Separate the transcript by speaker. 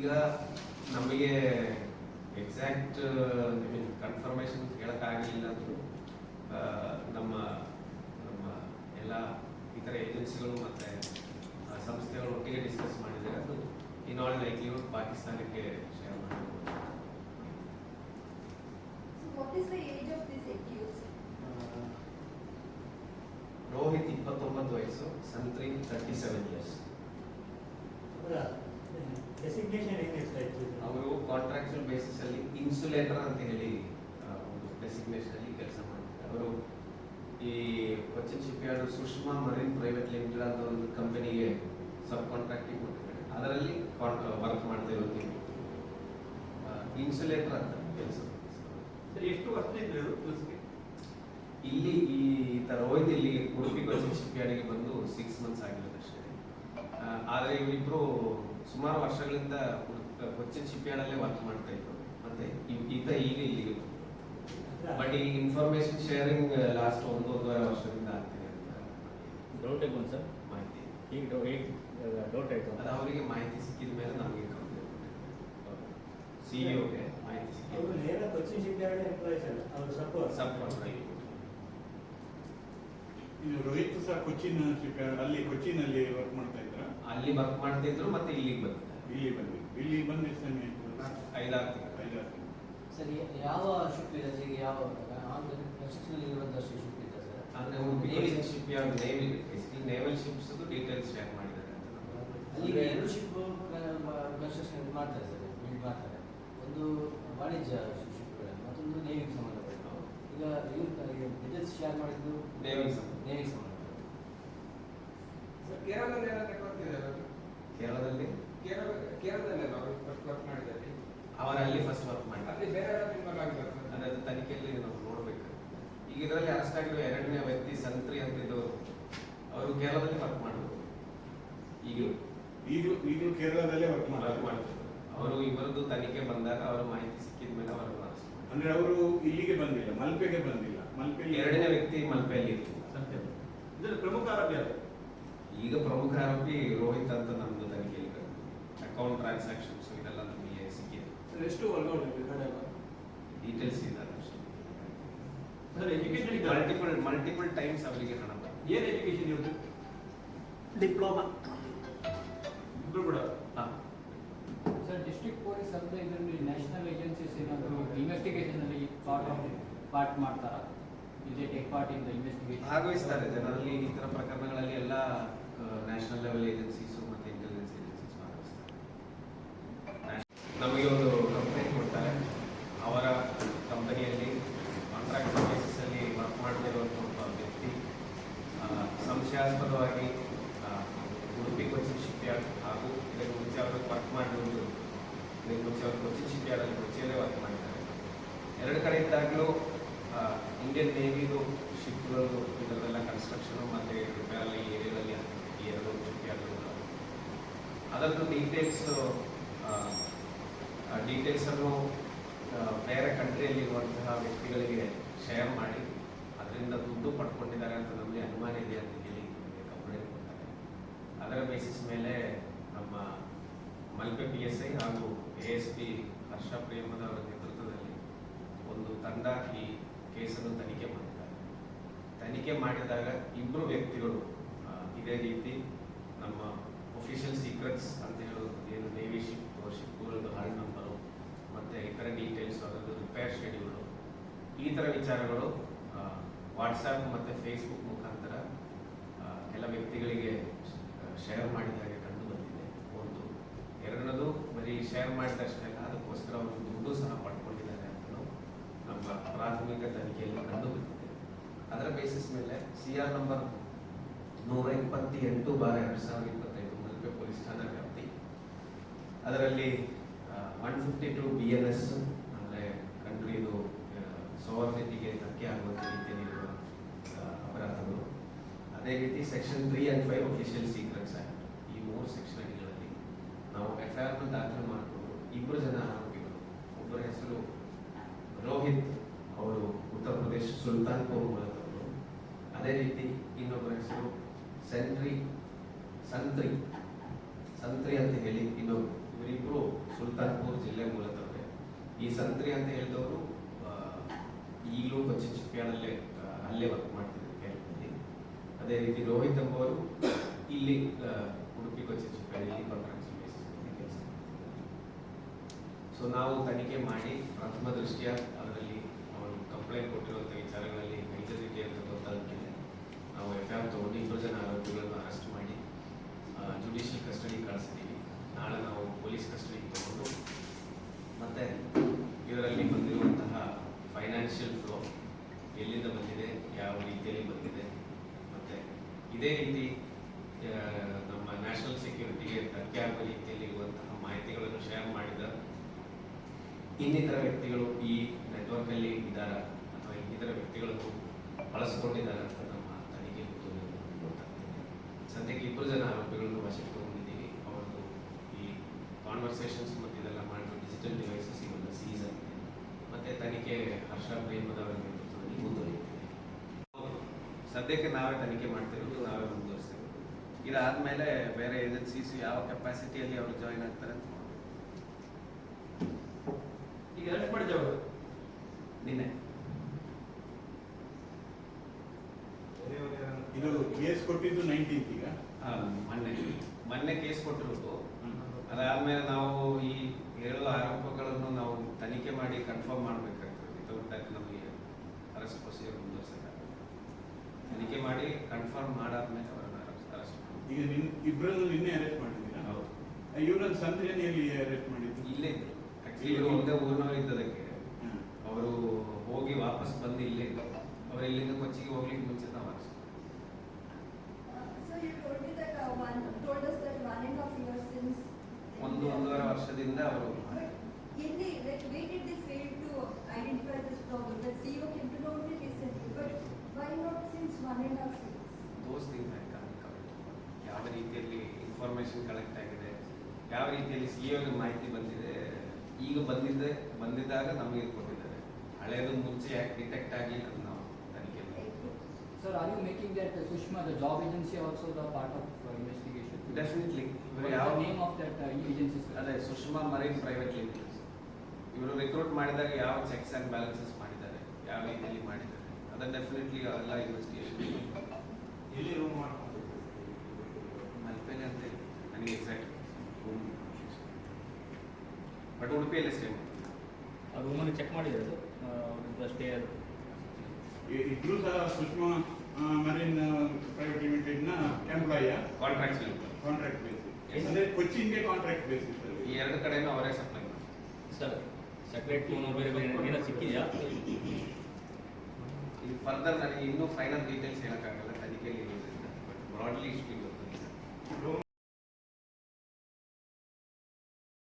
Speaker 1: ಈಗ ನಮಗೆ exact I mean confirmation ಹೇಳೋಕ್ಕಾಗಲಿಲ್ಲ ಅಂದರೂ ನಮ್ಮ ನಮ್ಮ ಎಲ್ಲ ಇತರ ಏಜೆನ್ಸಿಗಳು ಮತ್ತು ಸಂಸ್ಥೆಗಳು ಒಟ್ಟಿಗೆ ಡಿಸ್ಕಸ್ ಮಾಡಿದರೆ ಅದು ಇನ್ ಆಲ್ ಲೈಕ್ಲಿಹುಡ್ ಪಾಕಿಸ್ತಾನಕ್ಕೆ ಶೇರ್ ಮಾಡಬಹುದು
Speaker 2: So what is the age of this accused?
Speaker 1: Rohit ಇಪ್ಪತ್ತೊಂಬತ್ತು ವಯಸ್ಸು ಸಂತ್ರಿ ತರ್ಟಿ ಸೆವೆನ್ ಇಯರ್ಸ್
Speaker 3: ಅವರ
Speaker 1: ಕಾಂಟ್ರಾಕ್ಚುಯಲ್ ಬೇಸಿಸ್ ಅಲ್ಲಿ ಇನ್ಸುಲೇಟರ್ ಅಂತ ಹೇಳಿ ಒಂದು ಡೆಸಿಗ್ನೇಷನ್ ಅಲ್ಲಿ ಕೆಲಸ ಮಾಡ್ತಾರೆ ಅವರು ಈ Cochin shipyard Sushma marine private limited ಅಂತ ಒಂದು ಕಂಪನಿಗೆ ಸಬ್ ಕಾಂಟ್ರಾಕ್ಟಿಂಗ್ ಕೊಟ್ಟಿದ್ದಾರೆ. ಅದರಲ್ಲಿ ವರ್ಕ್ ಮಾಡ್ತಾ ಇರೋದು. ಇನ್ಸುಲೇಟರ್ ಅಂತ ಕೆಲಸ
Speaker 4: ಸರ್ ಎಷ್ಟು ವರ್ಷ ಇದ್ರು?
Speaker 1: ಇಲ್ಲಿ ಈ ತರ ರೋಹಿತ್ ಇಲ್ಲಿ ಉಡುಪಿ ಕೊಚ್ಚಿನ್ ಶಿಪ್ ಯಾರ್ಡ್ಗೆ ಬಂದು ಸಿಕ್ಸ್ ಮಂತ್ಸ್ ಆಗಿರೋದು ಅಷ್ಟೇ ಆದರೆ ಆದ್ರೆ ಇವರಿಬ್ರು ಸುಮಾರು ವರ್ಷಗಳಿಂದ ಕೊಚ್ಚಿನ ಕೊಚ್ಚಿನ್ ಶಿಪ್ ಯಾರ್ಡ್ ಅಲ್ಲೇ ವರ್ಕ್ ಮಾಡ್ತಾ ಇದ್ರು. ಮತ್ತೆ ಈಗ ಈತ ಈಗ ಇಲ್ಲಿಗೆ ಬಟ್ ಈ ಇನ್ಫಾರ್ಮೇಶನ್ ಶೇರಿಂಗ್ ಲಾಸ್ಟ್ ಒಂದು ಒಂದೂವರೆ ವರ್ಷದಿಂದ ಆಗ್ತಿದೆ ಅಂತ
Speaker 5: ಡೌಟ್ ಆಯ್ತು ಸರ್
Speaker 1: ಮಾಹಿತಿ.
Speaker 5: ಈಗ ಡೌಟ್ ಆಯ್ತು.
Speaker 1: ಅದು ಅವರಿಗೆ ಮಾಹಿತಿ ಸಿಕ್ಕಿದ ಮೇಲೆ ನಮಗೆ ಕಂಪ್ಲೇಂಟ್ ಸಿಇಒಗೆ ಮಾಹಿತಿ ಸಿಕ್ಕಿದೆ
Speaker 3: ನೇರ ಕೊಚ್ಚಿನ್ ಶಿಪ್ ಯಾರ್ಡ್ ಎಂಪ್ಲಾಯೀಸ್ ಅಲ್ಲ ಅವರು ಸಪೋರ್ಟ್
Speaker 1: ಸಬ್ ಕಾಂಟ್ರಾಕ್ಟ್
Speaker 6: ಇನ್ನು ರೋಹಿತ್ ಸಹ ಕೊಚ್ಚಿನ ಶಿಪ್ಯಾರ್ಡ್ ಅಲ್ಲಿ ಕೊಚ್ಚಿನಲ್ಲಿ ವರ್ಕ್ ಮಾಡ್ತಾ ಇದ್ರ.
Speaker 1: ಅಲ್ಲಿ ವರ್ಕ್ ಮಾಡ್ತಿದ್ರು ಮತ್ತೆ ಇಲ್ಲಿಗೆ ಬಂದಿದ್ದಾರೆ.
Speaker 6: ಇಲ್ಲಿ ಬಂದು ಇಲ್ಲಿ ಬಂದು ಎಷ್ಟು?
Speaker 1: ಐದಾರು ತಿಂಗಳು.
Speaker 6: ಐದಾರು ತಿಂಗಳು.
Speaker 7: ಸರಿ ಯಾವ ಶಿಪ್ ಇದೆ ಸರ್? ಯಾವ ಕನ್ಸ್ಟ್ರಕ್ಷನ್ ಇರುವಂತ ಶಿಪ್ ಇದೆ ಸರ್.
Speaker 1: ಅಂದ್ರೆ ನೇವಿ ಶಿಪ್ ಯಾವ್ದು? Navy basically naval ships details share ಮಾಡಿದ್ದಾರೆ ಅಂತ ನಮ್ಗೆ.
Speaker 7: ಅಲ್ಲಿ ಎರಡು ಶಿಪ್ ಕನ್ಸ್ಟ್ರಕ್ಷನ್ ಮಾಡ್ತಾರೆ ಸರ್ ಬಿಲ್ಡ್ ಮಾಡ್ತಾರೆ. ಒಂದು ವಾಣಿಜ್ಯ ಶಿಪ್ ಮತ್ತೊಂದು ನೇವಿಗೆ ಸಂಬಂಧಪಟ್ಟ ಈಗ ಇವ್ರು ಡೀಟೇಲ್ಸ್ ಶೇರ್ ಮಾಡಿದ್ದು
Speaker 1: ನೇವಿಗೆ ಸಂಬಂಧ.
Speaker 7: ನೇವಿಗೆ ಸಂಬಂಧಪಟ್ಟ
Speaker 4: ಸರ್ ಕೇರಳದಲ್ಲಿ ಏನೋ?
Speaker 1: ಕೇರಳದಲ್ಲಿ?
Speaker 4: ಕೇರಳ ಕೇರಳದಲ್ಲಿ ಅವರು ಫಸ್ಟ್ ವರ್ಕ್ ಮಾಡಿದ್ದಾರೆ.
Speaker 1: ಅವರ ಅಲ್ಲಿ ಫಸ್ಟ್ ವರ್ಕ್
Speaker 4: ಅಲ್ಲಿ
Speaker 1: ಮಾಡಿದ್ದಾರೆ
Speaker 4: ಬೇರೆ
Speaker 1: ಅಂದ್ರೆ ಅದು ತನಿಖೆಯಲ್ಲಿ ನಾವು ನೋಡಬೇಕು. ಈಗ ಇದರಲ್ಲಿ ಅರೆಸ್ಟ್ ಆಗಿರೋ ಎರಡನೇ ವ್ಯಕ್ತಿ ಸಂತ್ರಿ ಅಂತಿದ್ದವರು ಅವರು ಕೇರಳದಲ್ಲಿ ವರ್ಕ್ ಮಾಡೋದು ಈಗ
Speaker 6: ಈಗಲೂ ಈಗಲೂ ಕೇರಳದಲ್ಲೇ ವರ್ಕ್
Speaker 1: ವರ್ಕ್
Speaker 6: ಮಾಡ್ತಾರೆ
Speaker 1: ಮಾಡ್ತಿದ್ರು ಅವರು ಇವರದ್ದು ತನಿಖೆ ಬಂದಾಗ ಅವರ ಮಾಹಿತಿ ಸಿಕ್ಕಿದ ಮೇಲೆ ಅವರು
Speaker 6: ಅಂದ್ರೆ ಅವರು ಇಲ್ಲಿಗೆ ಬಂದಿಲ್ಲ ಮಲ್ಪೆಗೆ ಬಂದಿಲ್ಲ. ಮಲ್ಪೆಗೆ
Speaker 1: ಎರಡನೇ ವ್ಯಕ್ತಿ ಮಲ್ಪೆಯಲ್ಲಿ ಇರ್ತಿಲ್ಲ
Speaker 4: ಇದ್ರಲ್ಲಿ ಪ್ರಮುಖ ಆರೋಪ ಯಾರು?
Speaker 1: ಈಗ ಪ್ರಮುಖ ಆರೋಪಿ ರೋಹಿತ್ ಅಂತ ನಮ್ದು ತನಿಖೆ ಅಕೌಂಟ್ ಟ್ರಾನ್ಸಾಕ್ಷನ್ಸ್ ಇದೆಲ್ಲ ನಮಗೆ ಸಿಕ್ಕಿದೆ.
Speaker 4: ಸರ್ ಎಷ್ಟು?
Speaker 1: ಡೀಟೇಲ್ಸ್ ಇದ್ದಾರೆ ಮಲ್ಟಿಪಲ್ ಮಲ್ಟಿಪಲ್ ಟೈಮ್ಸ್ ಅವರಿಗೆ ಹಣ
Speaker 4: ಏನು ಎಜುಕೇಶನ್ ಇರುತ್ತೆ
Speaker 3: ಡಿಪ್ಲೊಮಾ
Speaker 4: ಇಬ್ರು ಕೂಡ?
Speaker 1: ಹಾಂ.
Speaker 8: ಸರ್ ಡಿಸ್ಟ್ರಿಕ್ಟ್ ಪೊಲೀಸ್ ಅಲ್ಲದೆ ಇದರಲ್ಲಿ ನ್ಯಾಷನಲ್ ಏಜೆನ್ಸೀಸ್ ಏನಾದರೂ ಇನ್ವೆಸ್ಟಿಗೇಷನ್ ಅಲ್ಲಿ ಪಾರ್ಟ್ ಆಫ್ ಪಾರ್ಟ್ ಮಾಡ್ತಾರಾ? ಇದೇ take part in the investigation
Speaker 1: ಭಾಗವಹಿಸ್ತಾರೆ ಜನರಲ್ಲಿ ಈ ತರ ಪ್ರಕರಣಗಳಲ್ಲಿ ಎಲ್ಲ ನ್ಯಾಷನಲ್ ಲೆವೆಲ್ ಏಜೆನ್ಸೀಸ್ ಮತ್ತೆ ಇಂಟೆಲಿಜೆನ್ಸ್ ಏಜೆನ್ಸೀಸ್ ನಮಗೆ ಒಂದು ಕಂಪ್ಲೇಂಟ್ ಕೊಡ್ತಾರೆ. ಅವರ ಕಂಪನಿಯಲ್ಲಿ ಕಾಂಟ್ರಾಕ್ಟ್ ಬೇಸಿಸ್ ಅಲ್ಲಿ ವರ್ಕ್ ಮಾಡ್ತಿರುವಂಥ ಒಬ್ಬ ವ್ಯಕ್ತಿ ಸಂಶಯಾಸ್ಪದವಾಗಿ ಉಡುಪಿ ಕೊಚ್ಚಿನ್ ಶಿಪ್ಯಾರ್ಡ್ ಹಾಗೂ ಇದಕ್ಕೆ ಮುಂಚೆ ಅವರು ವರ್ಕ್ ಮಾಡಿರುವುದು ಇದಕ್ಕೆ ಮುಂಚೆ ಅವರು ಕೊಚ್ಚಿನ್ ಶಿಪ್ ಯಾರ್ಡಲ್ಲಿ ಕೊಚ್ಚಿಯಲ್ಲೇ ವರ್ಕ್ ಮಾಡಿದ್ದಾರೆ. ಎರಡು ಕಡೆ ಇದ್ದಾಗಲೂ ಇಂಡಿಯನ್ ನೇವಿದು ಶಿಪ್ಗಳು ಇದರದೆಲ್ಲ ಕನ್ಸ್ಟ್ರಕ್ಷನ್ ಮತ್ತು ರಿಪೇರ್ ಈ ಏರಿಯಾದಲ್ಲಿ ಈ ಎರಡು ಅದರದ್ದು ಡೀಟೇಲ್ಸ್ ಡೀಟೇಲ್ಸನ್ನು ಬೇರೆ ಕಂಟ್ರಿಯಲ್ಲಿರುವಂತಹ ವ್ಯಕ್ತಿಗಳಿಗೆ ಶೇರ್ ಮಾಡಿ, ಅದರಿಂದ ದುಡ್ಡು ಪಡ್ಕೊಂಡಿದ್ದಾರೆ ಅಂತ ನಮಗೆ ಅನುಮಾನ ಇದೆ ಅಂತ ಹೇಳಿ ನಮಗೆ ಕಂಪ್ಲೇಂಟ್ ಕೊಡ್ತಾರೆ. ಅದರ ಬೇಸಿಸ್ ಮೇಲೆ ನಮ್ಮ ಮಲ್ಪೆ ಪಿ ಎಸ್ ಐ ಹಾಗೂ ಎ ಎಸ್ ಪಿ ಹರ್ಷ ಪ್ರೇಮದ ಅವರ ನೇತೃತ್ವದಲ್ಲಿ ಒಂದು ತಂಡ ಈ ಕೇಸನ್ನು ತನಿಖೆ ಮಾಡಿದ್ದಾರೆ. ತನಿಖೆ ಮಾಡಿದಾಗ ಇಬ್ಬರು ವ್ಯಕ್ತಿಗಳು ಇದೇ ರೀತಿ ನಮ್ಮ ಒಫಿಷಿಯಲ್ ಸೀಕ್ರೆಟ್ಸ್ ಅಂತ ಹೇಳೋದು ಏನು ನೇವಿ ಶಿಪ್ ಶಿಪ್ಗಳದ್ದು ಹಾಲ್ ನಂಬರು, ಮತ್ತು ಇತರ ಡೀಟೇಲ್ಸ್ ಅದರದ್ದು ರಿಪೇರ್ ಶೆಡ್ಯೂಲು ಈ ಥರ ವಿಚಾರಗಳು ವಾಟ್ಸಪ್ ಮತ್ತು ಫೇಸ್ಬುಕ್ ಮುಖಾಂತರ ಕೆಲ ವ್ಯಕ್ತಿಗಳಿಗೆ ಶೇರ್ ಮಾಡಿದಾಗ ಕಂಡು ಬಂದಿದೆ. ಒಂದು. ಎರಡನದು, ಬರೀ ಶೇರ್ ಮಾಡಿದ ತಕ್ಷಣ ಅದಕ್ಕೋಸ್ಕರ ಅವರು ದುಡ್ಡು ಸಹ ಪಡ್ಕೊಂಡಿದ್ದಾರೆ ಅಂತಲೂ ನಮ್ಮ ಪ್ರಾಥಮಿಕ ತನಿಖೆಯಲ್ಲಿ ಕಂಡು ಬಂದಿದೆ. ಅದರ ಬೇಸಿಸ್ ಮೇಲೆ ಸಿ ಆರ್ ನಂಬರ್ ನೂರ ಇಪ್ಪತ್ತೆಂಟು ಬಾರ ಎರಡು ಸಾವಿರದ ಇಪ್ಪತ್ತೈದು ಮಲ್ಪೆ ಪೊಲೀಸ್ ಠಾಣಾ ವ್ಯಾಪ್ತಿ. ಅದರಲ್ಲಿ one fifty two B N S ಅಂದರೆ ಕಂಟ್ರಿದು ಸೋವರ್ನಿಟಿಗೆ ಧಕ್ಕೆ ಆಗುವಂಥ ರೀತಿಯಲ್ಲಿರುವ ಅಪರಾಧಗಳು. ಅದೇ ರೀತಿ section three and five official secrets act ಈ ಮೂರು ಸೆಕ್ಷನ್ ಅಡಿಗಳಲ್ಲಿ ನಾವು ಎಫ್ ಐ ಆರ್ನ ದಾಖಲು ಮಾಡಿಕೊಂಡು ಇಬ್ಬರು ಜನ ಆರೋಪಿಗಳು, ಒಬ್ಬರ ಹೆಸರು ರೋಹಿತ್, ಅವರು ಉತ್ತರ ಪ್ರದೇಶ ಸುಲ್ತಾನ್ಪುರ್ ಮೂಲದವರು. ಅದೇ ರೀತಿ ಇನ್ನೊಬ್ಬರ ಹೆಸರು ಸೆಂಟ್ರಿ ಸಂತ್ರಿ ಸಂತ್ರಿ ಅಂತ ಹೇಳಿ ಇದು ಇವರಿಬ್ಬರು ಸುಲ್ತಾನ್ಪುರ್ ಜಿಲ್ಲೆ ಮೂಲತವೇ ಈ ಸಂತ್ರಿ ಅಂತ ಹೇಳಿದವರು ಈಗಲೂ ಪಶ್ಚಿಮ ಆ, ಅಲ್ಲೇ ವರ್ಕ್ ಮಾಡ್ತಿದ್ರು ಕೇರಳದಲ್ಲಿ. ಅದೇ ರೀತಿ ರೋಹಿತ್ ಎಂಬುವರು ಇಲ್ಲಿ ಉಡುಪಿ ಪಶ್ಚಿಮ ಶಿಪ್ಯಾರ್ಡ್ ಇಲ್ಲಿ ಬೇಸಿಸ್ನಲ್ಲಿ ಸೊ ನಾವು ತನಿಖೆ ಮಾಡಿ ಪ್ರಥಮ ದೃಷ್ಟಿಯ ಅದರಲ್ಲಿ ಅವರು ಕಂಪ್ಲೇಂಟ್ ಕೊಟ್ಟಿರುವಂಥ ವಿಚಾರಗಳಲ್ಲಿ ನೈಜರಿಕೆ ಅಂತ ಗೊತ್ತಾದ ನಾವು ಎಫ್ ಐ ಆರ್ ತಗೊಂಡು ಇಬ್ಬರು ಜನ ಆರೋಪಿಗಳನ್ನು ಅರೆಸ್ಟ್ ಮಾಡಿ ಜುಡಿಷಿಯಲ್ ಕಸ್ಟಡಿ ಕಳಿಸಿದ್ದೀವಿ ನಾಳೆ ನಾವು ಪೊಲೀಸ್ ಕಸ್ಟಡಿಗೆ ತಗೊಂಡು ಮತ್ತೆ ಇದರಲ್ಲಿ ಬಂದಿರುವಂತಹ ಫೈನಾನ್ಷಿಯಲ್ ಫ್ಲೋ ಎಲ್ಲಿಂದ ಬಂದಿದೆ ಯಾವ ರೀತಿಯಲ್ಲಿ ಬಂದಿದೆ ಮತ್ತೆ ರೀತಿ ನಮ್ಮ ನ್ಯಾಷನಲ್ ಸೆಕ್ಯೂರಿಟಿಗೆ ಧಕ್ಕೆ ಆಗುವ ರೀತಿಯಲ್ಲಿ ಇರುವಂತಹ ಮಾಹಿತಿಗಳನ್ನು ಶೇರ್ ಮಾಡಿದ ಇನ್ನಿತರ ವ್ಯಕ್ತಿಗಳು ಈ ನೆಟ್ವರ್ಕ್ ಅಲ್ಲಿ ಇದ್ದಾರ ಅಥವಾ ಇನ್ನಿತರ ವ್ಯಕ್ತಿಗಳನ್ನು ಬಳಸಿಕೊಂಡಿದ್ದಾರೆ ಅಂತ ನಮ್ಮ ತನಿಖೆ ಗೊತ್ತಾಗ್ತದೆ ಸದ್ಯಕ್ಕೆ ಇಬ್ಬರು ಜನ ಆರೋಪಿಗಳನ್ನು ವಶಕ್ಕೆ ತಗೊಂಡಿದ್ದೀವಿ. ಅವರದ್ದು ಈ ಕಾನ್ವರ್ಸೇಷನ್ಸ್ ಮತ್ತು ಇದೆಲ್ಲ ಮಾಡಿರೋ ಡಿಜಿಟಲ್ ಡಿವೈಸಸ್ ಇವೆಲ್ಲ ಸೀಸ್ ಆಗಿದೆ ಮತ್ತೆ ತನಿಖೆ ಹರ್ಷ ಪ್ರೇಮದವರ ನೇತೃತ್ವದಲ್ಲಿ ಮುಂದುವರಿಯುತ್ತಿದೆ ಸದ್ಯಕ್ಕೆ ನಾವೇ ತನಿಖೆ ಮಾಡ್ತಿರೋದು ನಾವೇ ಮುಂದುವರಿಸ್ತೀವಿ. ಇದಾದ್ಮೇಲೆ ಬೇರೆ ಏಜೆನ್ಸೀಸ್ ಯಾವ ಕೆಪಾಸಿಟಿಯಲ್ಲಿ ಅವರು ಜಾಯಿನ್ ಆಗ್ತಾರೆ ಅಂತ.
Speaker 4: ಈಗ ಅರೆಸ್ಟ್ ಮಾಡಿದ್ದೇವೆ
Speaker 1: ನಿನ್ನೆ.
Speaker 6: ಇದು ಕೇಸ್ ಕೊಟ್ಟಿದ್ದು ನೈನ್ಟೀನ್ತ್ ಈಗ?
Speaker 1: ಮೊನ್ನೆ. ಮೊನ್ನೆ ಕೇಸ್ ಕೊಟ್ಟಿರೋದು. ಅದಾದ್ಮೇಲೆ ನಾವು ಈ ಏಳು ಆರೋಪಗಳನ್ನು ನಾವು ತನಿಖೆ ಮಾಡಿ ಕನ್ಫರ್ಮ್ ಮಾಡಬೇಕಾಗ್ತದೆ. ವಿತೌಟ್ ದಟ್ ನಮಗೆ ಅರೆಸ್ಟ್ ಪ್ರೊಸೀಜರ್ ತನಿಖೆ ಮಾಡಿ ಕನ್ಫರ್ಮ್ ಮಾಡಾದ್ಮೇಲೆ ಅವರನ್ನು ಅರೆಸ್ಟ್
Speaker 6: ಈಗ ನಿನ್ ಇಬ್ಬರನ್ನು ನಿನ್ನೆ ಅರೆಸ್ಟ್ ಮಾಡಿದ್ದೀರಾ?
Speaker 1: ಹೌದು.
Speaker 6: ಇವರನ್ನು ಸಂತ್ರಿಯನ್ನು ಎಲ್ಲಿ ಅರೆಸ್ಟ್ ಮಾಡಿದ್ದು?
Speaker 1: ಇಲ್ಲೇ ಇದ್ರು. ಆಕ್ಚುಲಿ ಇವರು ಒಂದೇ ಊರಿನವರು ಇದ್ದದಕ್ಕೆ ಅವರು ಹೋಗಿ ವಾಪಸ್ ಬಂದು ಇಲ್ಲೇ ಇದ್ರು. ಅವರು ಇಲ್ಲಿಂದ ಕೊಚ್ಚಿಗೆ ಹೋಗ್ಲಿಕ್ಕೆ ಮುಂಚೆ ನಾವು ಅರೆಸ್ಟ್
Speaker 2: uh.
Speaker 1: ಒಂದು ಒಂದೂವರೆ ವರ್ಷದಿಂದ ಅವರು
Speaker 2: But in the, like, where did they fail to identify this problem? The CEO came to know only recently, but
Speaker 1: those things I can't comment ಯಾವ ರೀತಿಯಲ್ಲಿ ಇನ್ಫಾರ್ಮೇಶನ್ ಕಲೆಕ್ಟ್ ಆಗಿದೆ ಯಾವ ರೀತಿಯಲ್ಲಿ ಸಿ ಗೆ ಮಾಹಿತಿ ಬಂದಿದೆ ಈಗ ಬಂದಿದ್ದೆ ಬಂದಿದ್ದಾಗ ನಮಗೆ ಕೊಟ್ಟಿದ್ದಾರೆ. ಹಳೇದು ಮುಂಚೆ ಯಾಕೆ ಡಿಟೆಕ್ಟ್ ಆಗಲಿ ಅಂತ ನಾವು ತನಿಖೆ sir
Speaker 8: Sir, are you making that the job the job agency also the part of uh, investigation?
Speaker 1: Definitely ಯಾವ
Speaker 8: name of of that agency, sir?
Speaker 1: ಅದೇ ಸುಷ್ಮಾ ಮರೈನ್ ಪ್ರೈವೇಟ್ ಲಿಮಿಟೆಡ್ ಇವರು ರಿಕ್ರೂಟ್ ಮಾಡಿದಾಗ ಯಾವ ಚೆಕ್ಸ್ ಆ್ಯಂಡ್ ಬ್ಯಾಲೆನ್ಸಸ್ ಮಾಡಿದ್ದಾರೆ ಯಾವ ರೀತಿಯಲ್ಲಿ ಮಾಡಿದ್ದಾರೆ. ಅದನ್ನು ಡೆಫಿನೆಟ್ಲಿ ಎಲ್ಲ ಇನ್ವೆಸ್ಟಿಗೇಷನ್
Speaker 4: ಎಲ್ಲಿ ರೂಮ್ ಮಾಡ್ಕೊಂಡು
Speaker 1: ಮಲ್ಪೆನೆ ಅಂತ. ನನಗೆ ಎಕ್ಸಾಕ್ಟ್ ಬಟ್ ಉಡುಪಿಯಲ್ಲೇ ಸ್ಟೇ
Speaker 5: ಆ ರೂಮನ್ನು ಚೆಕ್ ಮಾಡಿದ್ರೆ ಅದು? ಅವ್ರದ್ದು ಸ್ಟೇ
Speaker 6: ಇಬ್ರು ಸಹ ಸುಷ್ಮಾ ಮರೀನ್ ಪ್ರೈವೇಟ್ ಲಿಮಿಟೆಡ್ನ ಎಂಪ್ಲಾಯ
Speaker 1: ಸಿಗುತ್ತೆ
Speaker 6: ಕಾಂಟ್ರಾಕ್ಟ್ ಬೇಸಿಸ್ ಅಂದ್ರೆ ಕೊಚ್ಚಿನ್ಗೆ ಕಾಂಟ್ರಾಕ್ಟ್ ಬೇಸಿಸ್
Speaker 1: ಈ ಎರಡು ಕಡೆನೂ ಅವರೇ ಸಪ್ಲೈ
Speaker 5: ಸರ್ ಸೆಕ್ರೆಟ್ ಫೋನು ಬೇರೆ ಬೇರೆ ಏನೋ ಸಿಕ್ಕಿದೆಯಾ?
Speaker 1: ಇದು ಫರ್ದರ್ ನನಗೆ ಇನ್ನೂ ಫೈನಲ್ ಡೀಟೇಲ್ಸ್ ಹೇಳೋಕ್ಕಾಗಲ್ಲ ತನಿಖೆಯಲ್ಲಿ ಬಟ್ ಬ್ರಾಡ್ಲಿ ಇಷ್ಟು